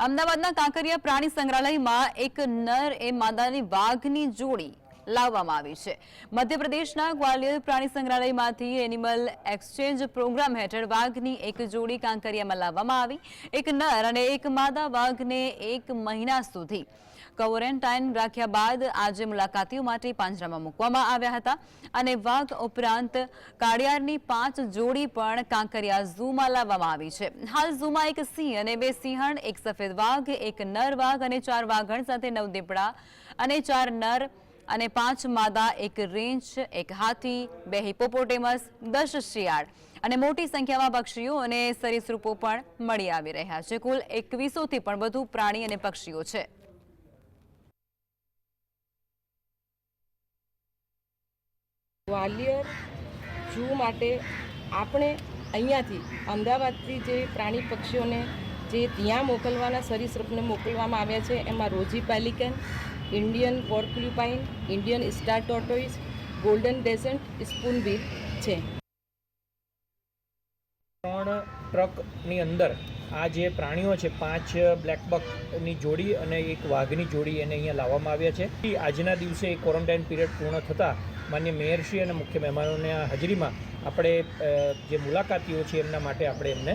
અમદાવાદના કાંકરિયા પ્રાણી સંગ્રહાલયમાં એક નર એ માદાની વાઘની જોડી લાવવામાં આવી છે. મધ્યપ્રદેશના ગ્વાલિયર પ્રાણી સંગ્રહાલયમાંથી એનિમલ એક્સચેન્જ પ્રોગ્રામ હેઠળ વાઘની એક જોડી કાંકરિયામાં લાવવામાં આવી. એક નર અને એક માદા વાઘને એક મહિના સુધી ક્વોરન્ટાઇન રાખ્યા બાદ આજે મુલાકાતીઓ માટે પાંજરામાં મૂકવામાં આવ્યા હતા. અને વાઘ ઉપરાંત કાળિયારની પાંચ જોડી પણ કાંકરિયા ઝૂમાં લાવવામાં આવી છે. હાલ ઝૂમાં એક સિંહ અને બે સિંહણ, એક સફેદ વાઘ, એક નર વાઘ અને ચાર વાઘણ સાથે નવ દીપડા અને ચાર નર અને પાંચ માદા, એક રીંછ, એક હાથી, બે હિપોપોટેમસ દસ શિયાળ. અને મોટી સંખ્યામાં પક્ષીઓ અને સરીસૃપો પણ મળી આવી રહ્યા છે. કુલ એકવીસોથી પણ વધુ પ્રાણી અને પક્ષીઓ છે. ગ્વાલિયર ઝૂ માટે આપણે અહીંયાથી અમદાવાદથી જે પ્રાણી પક્ષીઓને જે ત્યાં મોકલવાના સરીસૃપને મોકલવામાં આવ્યા છે, એમાં rosy pelican Indian porcupine, Indian star tortoise golden ડેઝન્ટ spoonbill છે. ત્રણ ટ્રકની અંદર આ જે પ્રાણીઓ છે, પાંચ બ્લેકબકની જોડી અને એક વાઘની જોડી એને અહીંયા લાવવામાં આવ્યા છે. આજના દિવસે ક્વોરન્ટાઇન પીરિયડ પૂર્ણ થતાં માન્ય મેયરશ્રી અને મુખ્ય મહેમાનોની હાજરીમાં આપણે જે મુલાકાતીઓ છે, એમના માટે આપણે એમને